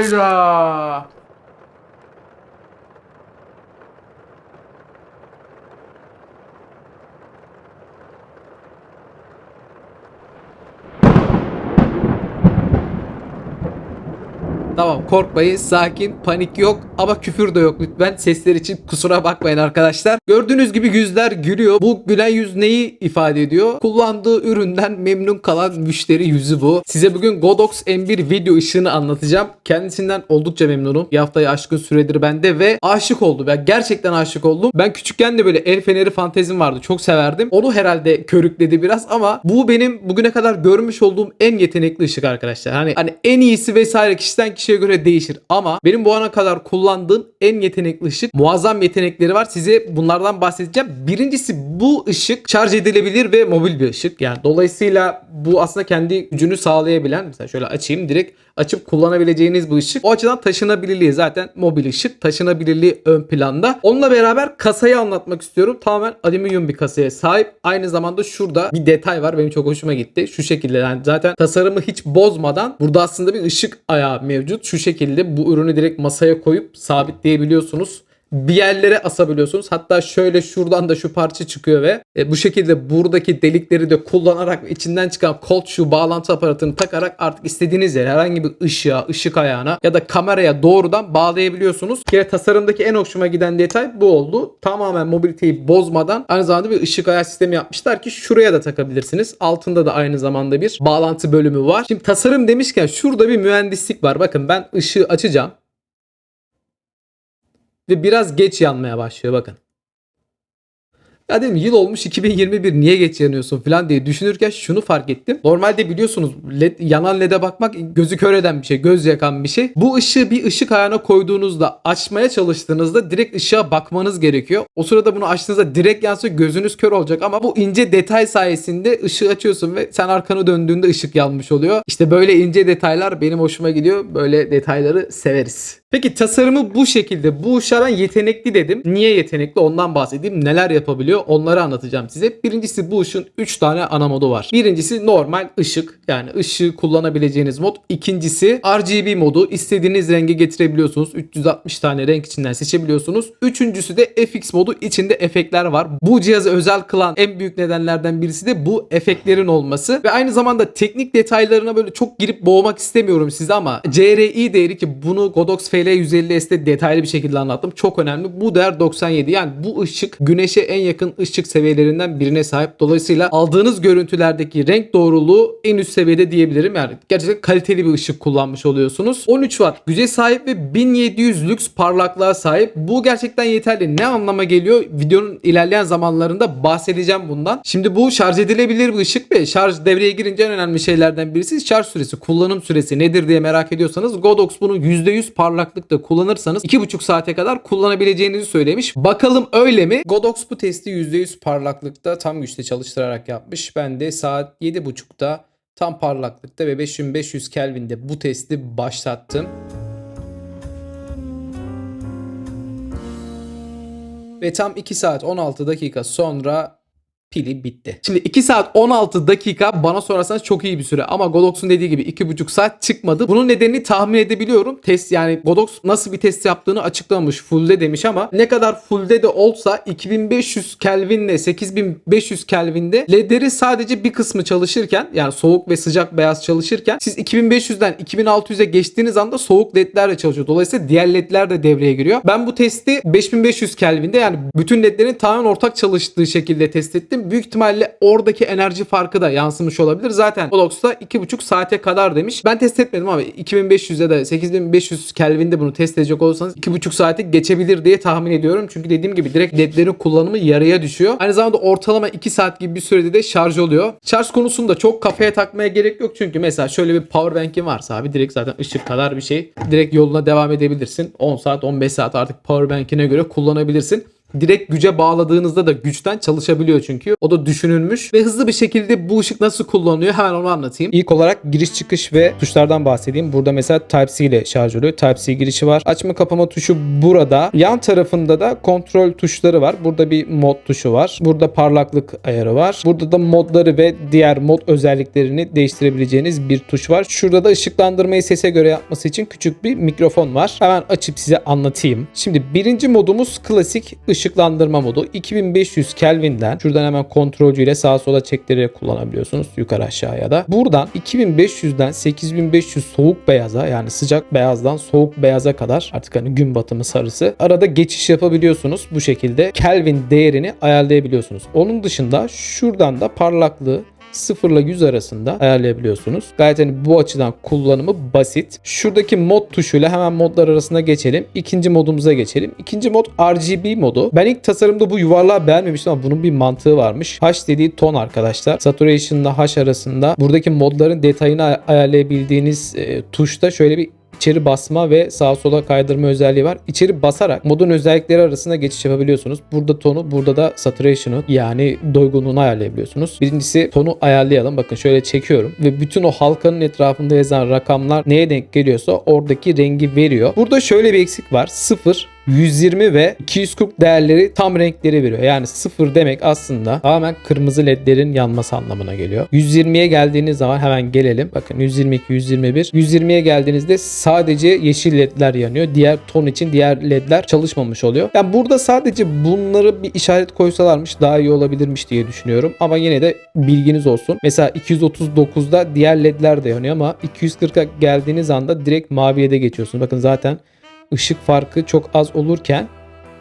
Hayda. Tamam korkmayın sakin panik yok ama küfür de yok lütfen sesler için kusura bakmayın arkadaşlar. Gördüğünüz gibi yüzler gülüyor. Bu gülen yüz neyi ifade ediyor? Kullandığı üründen memnun kalan müşteri yüzü bu. Size bugün Godox M1 video ışığını anlatacağım. Kendisinden oldukça memnunum. Bir haftayı aşkın süredir bende ve aşık oldum. Ya gerçekten aşık oldum. Ben küçükken de böyle el feneri fantezim vardı. Çok severdim. Onu herhalde körükledi biraz ama bu benim bugüne kadar görmüş olduğum en yetenekli ışık arkadaşlar. Hani hani en iyisi vesaire kişiden kişiye göre değişir ama benim bu ana kadar kullandığım en yetenekli ışık muazzam yetenekleri var. Size bunlardan bahsedeceğim. Birincisi bu ışık şarj edilebilir ve mobil bir ışık. Yani dolayısıyla bu aslında kendi gücünü sağlayabilen mesela şöyle açayım direkt açıp kullanabileceğiniz bu ışık. O açıdan taşınabilirliği zaten mobil ışık. Taşınabilirliği ön planda. Onunla beraber kasayı anlatmak istiyorum. Tamamen alüminyum bir kasaya sahip. Aynı zamanda şurada bir detay var. Benim çok hoşuma gitti. Şu şekilde yani zaten tasarımı hiç bozmadan burada aslında bir ışık ayağı mevcut. Şu şekilde bu ürünü direkt masaya koyup sabitleyebiliyorsunuz bir yerlere asabiliyorsunuz. Hatta şöyle şuradan da şu parça çıkıyor ve e, bu şekilde buradaki delikleri de kullanarak içinden çıkan cold shoe bağlantı aparatını takarak artık istediğiniz yere herhangi bir ışığa, ışık ayağına ya da kameraya doğrudan bağlayabiliyorsunuz. Bir kere tasarımdaki en hoşuma giden detay bu oldu. Tamamen mobiliteyi bozmadan aynı zamanda bir ışık ayağı sistemi yapmışlar ki şuraya da takabilirsiniz. Altında da aynı zamanda bir bağlantı bölümü var. Şimdi tasarım demişken şurada bir mühendislik var. Bakın ben ışığı açacağım ve biraz geç yanmaya başlıyor bakın. Ya dedim yıl olmuş 2021 niye geç yanıyorsun falan diye düşünürken şunu fark ettim. Normalde biliyorsunuz led, yanan led'e bakmak gözü kör eden bir şey, göz yakan bir şey. Bu ışığı bir ışık ayağına koyduğunuzda açmaya çalıştığınızda direkt ışığa bakmanız gerekiyor. O sırada bunu açtığınızda direkt yansa gözünüz kör olacak ama bu ince detay sayesinde ışığı açıyorsun ve sen arkanı döndüğünde ışık yanmış oluyor. İşte böyle ince detaylar benim hoşuma gidiyor. Böyle detayları severiz. Peki tasarımı bu şekilde. Bu ışığa ben yetenekli dedim. Niye yetenekli ondan bahsedeyim. Neler yapabiliyor onları anlatacağım size. Birincisi bu ışığın 3 tane ana modu var. Birincisi normal ışık. Yani ışığı kullanabileceğiniz mod. İkincisi RGB modu. İstediğiniz rengi getirebiliyorsunuz. 360 tane renk içinden seçebiliyorsunuz. Üçüncüsü de FX modu. İçinde efektler var. Bu cihazı özel kılan en büyük nedenlerden birisi de bu efektlerin olması. Ve aynı zamanda teknik detaylarına böyle çok girip boğmak istemiyorum size ama CRI değeri ki bunu Godox FL 150S'te detaylı bir şekilde anlattım. Çok önemli. Bu değer 97. Yani bu ışık güneşe en yakın ışık seviyelerinden birine sahip. Dolayısıyla aldığınız görüntülerdeki renk doğruluğu en üst seviyede diyebilirim. Yani gerçekten kaliteli bir ışık kullanmış oluyorsunuz. 13 watt güce sahip ve 1700 lüks parlaklığa sahip. Bu gerçekten yeterli. Ne anlama geliyor? Videonun ilerleyen zamanlarında bahsedeceğim bundan. Şimdi bu şarj edilebilir bir ışık ve şarj devreye girince en önemli şeylerden birisi şarj süresi, kullanım süresi nedir diye merak ediyorsanız Godox bunu %100 parlaklıkta kullanırsanız 2,5 saate kadar kullanabileceğinizi söylemiş. Bakalım öyle mi? Godox bu testi %100 parlaklıkta tam güçte çalıştırarak yapmış. Ben de saat 7.30'da tam parlaklıkta ve 5500 Kelvin'de bu testi başlattım. Ve tam 2 saat 16 dakika sonra pili bitti. Şimdi 2 saat 16 dakika bana sorarsanız çok iyi bir süre ama Godox'un dediği gibi 2,5 saat çıkmadı. Bunun nedenini tahmin edebiliyorum. Test yani Godox nasıl bir test yaptığını açıklamış. Full'de demiş ama ne kadar full'de de olsa 2500 Kelvin'le 8500 Kelvin'de ledleri sadece bir kısmı çalışırken yani soğuk ve sıcak beyaz çalışırken siz 2500'den 2600'e geçtiğiniz anda soğuk ledlerle çalışıyor. Dolayısıyla diğer ledler de devreye giriyor. Ben bu testi 5500 Kelvin'de yani bütün ledlerin tamamen ortak çalıştığı şekilde test ettim. Büyük ihtimalle oradaki enerji farkı da yansımış olabilir. Zaten Godox'ta 2,5 saate kadar demiş. Ben test etmedim ama 2500 ya da 8500 Kelvin'de bunu test edecek olursanız 2,5 saati geçebilir diye tahmin ediyorum. Çünkü dediğim gibi direkt ledlerin kullanımı yarıya düşüyor. Aynı zamanda ortalama 2 saat gibi bir sürede de şarj oluyor. Şarj konusunda çok kafaya takmaya gerek yok. Çünkü mesela şöyle bir power bank'in varsa abi direkt zaten ışık kadar bir şey. Direkt yoluna devam edebilirsin. 10 saat 15 saat artık power bank'ine göre kullanabilirsin. Direkt güce bağladığınızda da güçten çalışabiliyor çünkü. O da düşünülmüş ve hızlı bir şekilde bu ışık nasıl kullanılıyor hemen onu anlatayım. İlk olarak giriş çıkış ve tuşlardan bahsedeyim. Burada mesela Type-C ile şarj oluyor. Type-C girişi var. Açma kapama tuşu burada. Yan tarafında da kontrol tuşları var. Burada bir mod tuşu var. Burada parlaklık ayarı var. Burada da modları ve diğer mod özelliklerini değiştirebileceğiniz bir tuş var. Şurada da ışıklandırmayı sese göre yapması için küçük bir mikrofon var. Hemen açıp size anlatayım. Şimdi birinci modumuz klasik ışıklandırma modu. 2500 Kelvin'den şuradan hemen kontrolcüyle sağa sola çektirerek kullanabiliyorsunuz. Yukarı aşağıya da. Buradan 2500'den 8500 soğuk beyaza yani sıcak beyazdan soğuk beyaza kadar artık hani gün batımı sarısı arada geçiş yapabiliyorsunuz. Bu şekilde Kelvin değerini ayarlayabiliyorsunuz. Onun dışında şuradan da parlaklığı 0 ile 100 arasında ayarlayabiliyorsunuz. Gayet hani bu açıdan kullanımı basit. Şuradaki mod tuşuyla hemen modlar arasında geçelim. İkinci modumuza geçelim. İkinci mod RGB modu. Ben ilk tasarımda bu yuvarlağı beğenmemiştim ama bunun bir mantığı varmış. H dediği ton arkadaşlar. Saturation ile H arasında buradaki modların detayını ay- ayarlayabildiğiniz e, tuşta şöyle bir içeri basma ve sağa sola kaydırma özelliği var. İçeri basarak modun özellikleri arasında geçiş yapabiliyorsunuz. Burada tonu, burada da saturation'ı yani doygunluğunu ayarlayabiliyorsunuz. Birincisi tonu ayarlayalım. Bakın şöyle çekiyorum ve bütün o halkanın etrafında yazan rakamlar neye denk geliyorsa oradaki rengi veriyor. Burada şöyle bir eksik var. 0 120 ve 240 değerleri tam renkleri veriyor. Yani 0 demek aslında tamamen kırmızı ledlerin yanması anlamına geliyor. 120'ye geldiğiniz zaman hemen gelelim. Bakın 122, 121. 120'ye geldiğinizde sadece yeşil ledler yanıyor. Diğer ton için diğer ledler çalışmamış oluyor. Yani burada sadece bunları bir işaret koysalarmış daha iyi olabilirmiş diye düşünüyorum. Ama yine de bilginiz olsun. Mesela 239'da diğer ledler de yanıyor ama 240'a geldiğiniz anda direkt maviye de geçiyorsunuz. Bakın zaten ışık farkı çok az olurken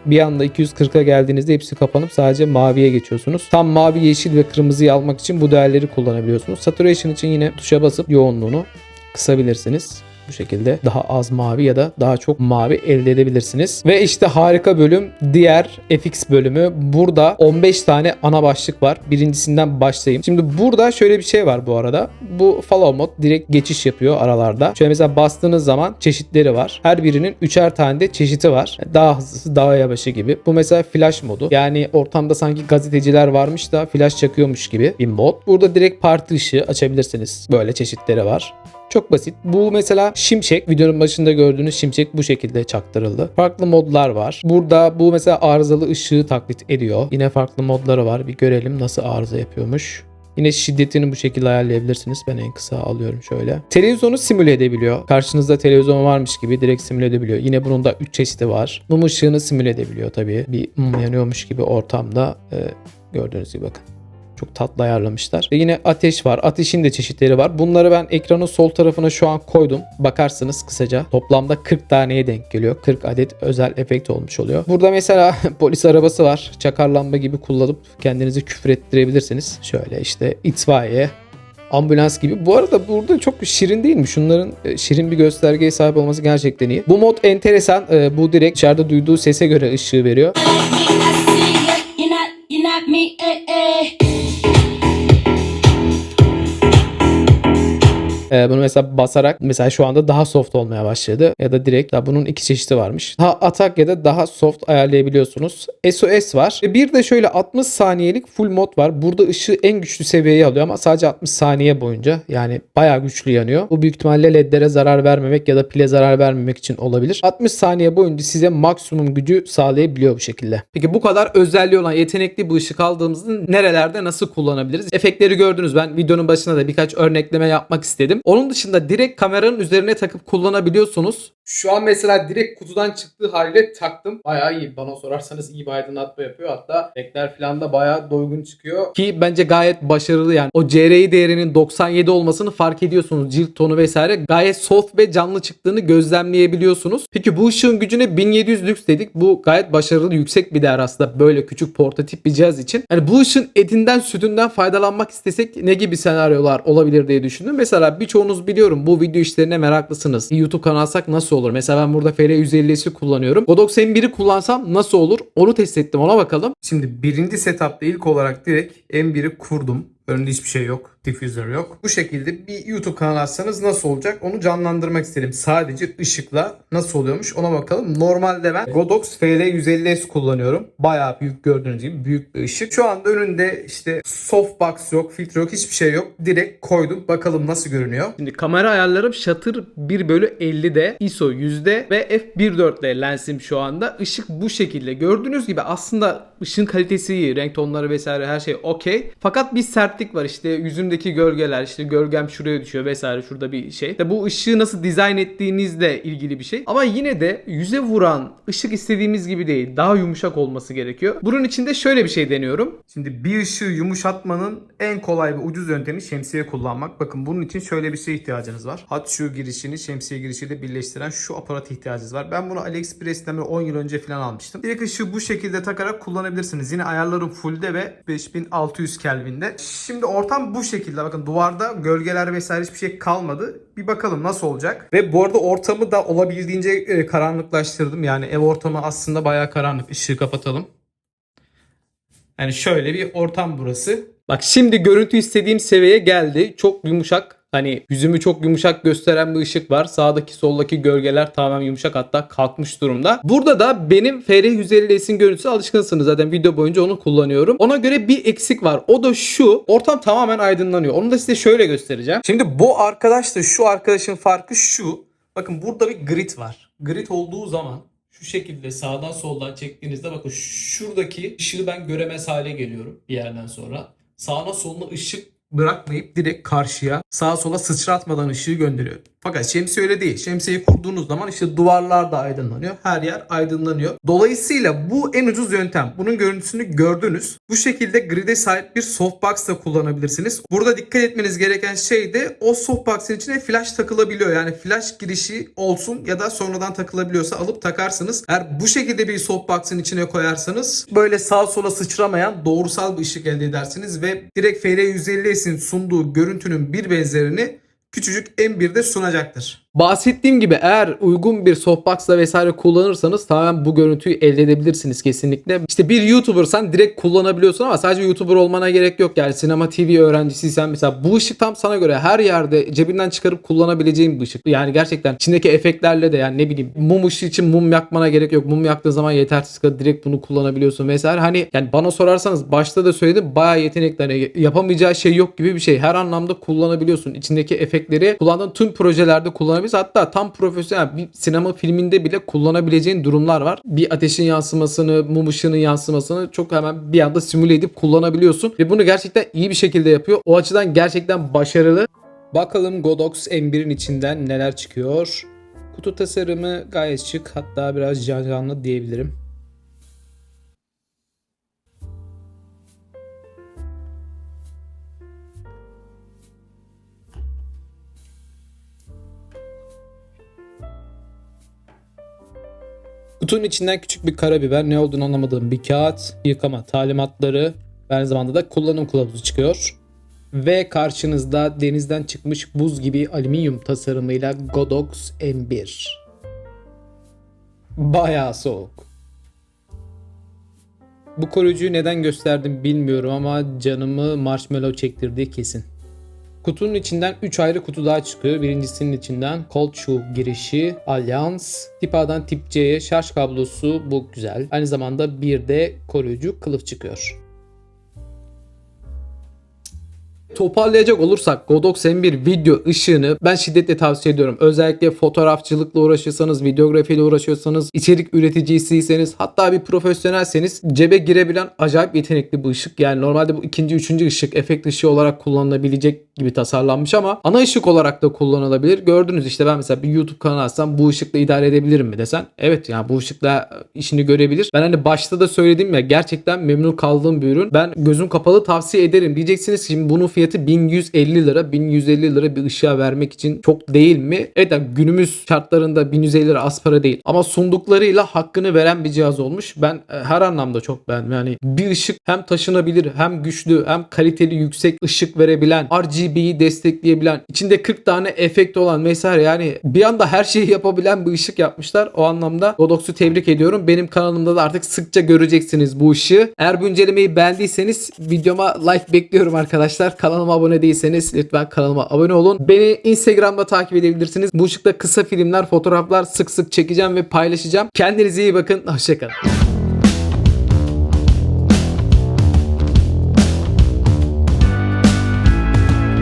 bir anda 240'a geldiğinizde hepsi kapanıp sadece maviye geçiyorsunuz. Tam mavi, yeşil ve kırmızıyı almak için bu değerleri kullanabiliyorsunuz. Saturation için yine tuşa basıp yoğunluğunu kısabilirsiniz. Bu şekilde daha az mavi ya da daha çok mavi elde edebilirsiniz. Ve işte harika bölüm diğer FX bölümü. Burada 15 tane ana başlık var. Birincisinden başlayayım. Şimdi burada şöyle bir şey var bu arada. Bu follow mod direkt geçiş yapıyor aralarda. Şöyle mesela bastığınız zaman çeşitleri var. Her birinin üçer tane de çeşidi var. Daha hızlısı, daha yavaşı gibi. Bu mesela flash modu. Yani ortamda sanki gazeteciler varmış da flash çakıyormuş gibi bir mod. Burada direkt parti ışığı açabilirsiniz. Böyle çeşitleri var. Çok basit. Bu mesela şimşek. Videonun başında gördüğünüz şimşek bu şekilde çaktırıldı. Farklı modlar var. Burada bu mesela arızalı ışığı taklit ediyor. Yine farklı modları var. Bir görelim nasıl arıza yapıyormuş. Yine şiddetini bu şekilde ayarlayabilirsiniz. Ben en kısa alıyorum şöyle. Televizyonu simüle edebiliyor. Karşınızda televizyon varmış gibi direkt simüle edebiliyor. Yine bunun da 3 çeşidi var. Mum ışığını simüle edebiliyor tabii. Bir mum yanıyormuş gibi ortamda e, gördüğünüz gibi bakın. Çok tatlı ayarlamışlar. Ve yine ateş var. Ateşin de çeşitleri var. Bunları ben ekranın sol tarafına şu an koydum. Bakarsınız kısaca. Toplamda 40 taneye denk geliyor. 40 adet özel efekt olmuş oluyor. Burada mesela polis arabası var. Çakar lamba gibi kullanıp kendinizi küfür ettirebilirsiniz. Şöyle işte itfaiye, ambulans gibi. Bu arada burada çok şirin değil mi? Şunların e, şirin bir göstergeye sahip olması gerçekten iyi. Bu mod enteresan. E, Bu direkt dışarıda duyduğu sese göre ışığı veriyor. Ee, bunu mesela basarak mesela şu anda daha soft olmaya başladı. Ya da direkt daha bunun iki çeşidi varmış. Daha atak ya da daha soft ayarlayabiliyorsunuz. SOS var. Ve bir de şöyle 60 saniyelik full mod var. Burada ışığı en güçlü seviyeye alıyor ama sadece 60 saniye boyunca. Yani bayağı güçlü yanıyor. Bu büyük ihtimalle ledlere zarar vermemek ya da pile zarar vermemek için olabilir. 60 saniye boyunca size maksimum gücü sağlayabiliyor bu şekilde. Peki bu kadar özelliği olan yetenekli bu ışık aldığımızda nerelerde nasıl kullanabiliriz? Efektleri gördünüz. Ben videonun başına da birkaç örnekleme yapmak istedim. Onun dışında direkt kameranın üzerine takıp kullanabiliyorsunuz. Şu an mesela direkt kutudan çıktığı haliyle taktım. Bayağı iyi. Bana sorarsanız iyi bir aydınlatma yapıyor. Hatta renkler falan da bayağı doygun çıkıyor. Ki bence gayet başarılı yani. O CRI değerinin 97 olmasını fark ediyorsunuz. Cilt tonu vesaire. Gayet soft ve canlı çıktığını gözlemleyebiliyorsunuz. Peki bu ışığın gücüne 1700 lüks dedik. Bu gayet başarılı yüksek bir değer aslında böyle küçük portatif bir cihaz için. Yani bu ışın etinden sütünden faydalanmak istesek ne gibi senaryolar olabilir diye düşündüm. Mesela birçoğunuz biliyorum bu video işlerine meraklısınız. YouTube kanalı alsak nasıl olur? Mesela ben burada FR150'si kullanıyorum. Godox M1'i kullansam nasıl olur? Onu test ettim ona bakalım. Şimdi birinci setupta ilk olarak direkt M1'i kurdum. Önünde hiçbir şey yok. Diffuser yok. Bu şekilde bir YouTube kanalı açsanız nasıl olacak? Onu canlandırmak istedim. Sadece ışıkla nasıl oluyormuş ona bakalım. Normalde ben Godox FL150S kullanıyorum. Bayağı büyük gördüğünüz gibi büyük bir ışık. Şu anda önünde işte softbox yok, filtre yok, hiçbir şey yok. Direkt koydum. Bakalım nasıl görünüyor. Şimdi kamera ayarlarım shutter 1 bölü 50'de, ISO 100'de ve f1.4'le lensim şu anda. Işık bu şekilde. Gördüğünüz gibi aslında ışın kalitesi. Renk tonları vesaire her şey okey. Fakat bir sertlik var. İşte yüzümdeki gölgeler, işte gölgem şuraya düşüyor vesaire. Şurada bir şey. İşte bu ışığı nasıl dizayn ettiğinizle ilgili bir şey. Ama yine de yüze vuran ışık istediğimiz gibi değil. Daha yumuşak olması gerekiyor. Bunun için de şöyle bir şey deniyorum. Şimdi bir ışığı yumuşatmanın en kolay ve ucuz yöntemi şemsiye kullanmak. Bakın bunun için şöyle bir şeye ihtiyacınız var. Hat şu girişini şemsiye girişiyle birleştiren şu aparat ihtiyacınız var. Ben bunu AliExpress'ten bir 10 yıl önce falan almıştım. Direkt ışığı bu şekilde takarak kullanabilirsiniz. Yine ayarlarım fullde ve 5600 Kelvin'de. Şimdi ortam bu şekilde. Bakın duvarda gölgeler vesaire hiçbir şey kalmadı. Bir bakalım nasıl olacak. Ve bu arada ortamı da olabildiğince e, karanlıklaştırdım. Yani ev ortamı aslında bayağı karanlık. Işığı kapatalım. Yani şöyle bir ortam burası. Bak şimdi görüntü istediğim seviyeye geldi. Çok yumuşak. Hani yüzümü çok yumuşak gösteren bir ışık var. Sağdaki soldaki gölgeler tamamen yumuşak hatta kalkmış durumda. Burada da benim FR150S'in görüntüsü alışkınsınız zaten video boyunca onu kullanıyorum. Ona göre bir eksik var. O da şu. Ortam tamamen aydınlanıyor. Onu da size şöyle göstereceğim. Şimdi bu arkadaşla şu arkadaşın farkı şu. Bakın burada bir grid var. Grid olduğu zaman şu şekilde sağdan soldan çektiğinizde bakın şuradaki ışığı ben göremez hale geliyorum bir yerden sonra. Sağına soluna ışık bırakmayıp direkt karşıya sağa sola sıçratmadan ışığı gönderiyor. Fakat şemsiye öyle değil. Şemsiyeyi kurduğunuz zaman işte duvarlar da aydınlanıyor. Her yer aydınlanıyor. Dolayısıyla bu en ucuz yöntem. Bunun görüntüsünü gördünüz. Bu şekilde grid'e sahip bir softbox da kullanabilirsiniz. Burada dikkat etmeniz gereken şey de o softbox'ın içine flash takılabiliyor. Yani flash girişi olsun ya da sonradan takılabiliyorsa alıp takarsınız. Eğer bu şekilde bir softbox'ın içine koyarsanız böyle sağa sola sıçramayan doğrusal bir ışık elde edersiniz ve direkt FR150S'in sunduğu görüntünün bir benzerini küçücük M1'de sunacaktır. Bahsettiğim gibi eğer uygun bir softbox'la vesaire kullanırsanız tamamen bu görüntüyü elde edebilirsiniz kesinlikle. İşte bir YouTuber'san direkt kullanabiliyorsun ama sadece YouTuber olmana gerek yok. Yani sinema TV öğrencisiysen mesela bu ışık tam sana göre her yerde cebinden çıkarıp kullanabileceğin bir ışık. Yani gerçekten içindeki efektlerle de yani ne bileyim mum ışığı için mum yakmana gerek yok. Mum yaktığın zaman yetersiz kadar direkt bunu kullanabiliyorsun vesaire. Hani yani bana sorarsanız başta da söyledim bayağı yetenekli. Hani yapamayacağı şey yok gibi bir şey. Her anlamda kullanabiliyorsun. İçindeki efektleri kullandığın tüm projelerde kullanabiliyorsun. Hatta tam profesyonel bir sinema filminde bile kullanabileceğin durumlar var. Bir ateşin yansımasını, mum ışığının yansımasını çok hemen bir anda simüle edip kullanabiliyorsun. Ve bunu gerçekten iyi bir şekilde yapıyor. O açıdan gerçekten başarılı. Bakalım Godox M1'in içinden neler çıkıyor. Kutu tasarımı gayet şık. Hatta biraz can canlı diyebilirim. Kutunun içinden küçük bir karabiber, ne olduğunu anlamadığım bir kağıt, yıkama talimatları ve aynı zamanda da kullanım kılavuzu çıkıyor. Ve karşınızda denizden çıkmış buz gibi alüminyum tasarımıyla Godox M1. Bayağı soğuk. Bu koruyucuyu neden gösterdim bilmiyorum ama canımı marshmallow çektirdiği kesin. Kutunun içinden 3 ayrı kutu daha çıkıyor. Birincisinin içinden Cold Shoe girişi, Allianz, tip A'dan tip C'ye şarj kablosu bu güzel. Aynı zamanda bir de koruyucu kılıf çıkıyor. Toparlayacak olursak Godox M1 video ışığını ben şiddetle tavsiye ediyorum. Özellikle fotoğrafçılıkla uğraşıyorsanız, videografiyle uğraşıyorsanız, içerik üreticisiyseniz, hatta bir profesyonelseniz cebe girebilen acayip yetenekli bu ışık. Yani normalde bu ikinci, üçüncü ışık efekt ışığı olarak kullanılabilecek gibi tasarlanmış ama ana ışık olarak da kullanılabilir. Gördünüz işte ben mesela bir YouTube kanalı açsam bu ışıkla idare edebilirim mi desen. Evet yani bu ışıkla işini görebilir. Ben hani başta da söyledim ya gerçekten memnun kaldığım bir ürün. Ben gözüm kapalı tavsiye ederim. Diyeceksiniz ki şimdi bunun fiyatı 1150 lira. 1150 lira bir ışığa vermek için çok değil mi? Evet yani günümüz şartlarında 1150 lira az para değil. Ama sunduklarıyla hakkını veren bir cihaz olmuş. Ben e, her anlamda çok beğendim. Yani bir ışık hem taşınabilir hem güçlü hem kaliteli yüksek ışık verebilen RGB'yi destekleyebilen içinde 40 tane efekt olan vesaire yani bir anda her şeyi yapabilen bir ışık yapmışlar. O anlamda Godox'u tebrik ediyorum. Benim kanalımda da artık sıkça göreceksiniz bu ışığı. Eğer bu incelemeyi beğendiyseniz videoma like bekliyorum arkadaşlar. Kanalıma Kanalıma abone değilseniz lütfen kanalıma abone olun. Beni Instagram'da takip edebilirsiniz. Bu ışıkta kısa filmler, fotoğraflar sık sık çekeceğim ve paylaşacağım. Kendinize iyi bakın. Hoşçakalın.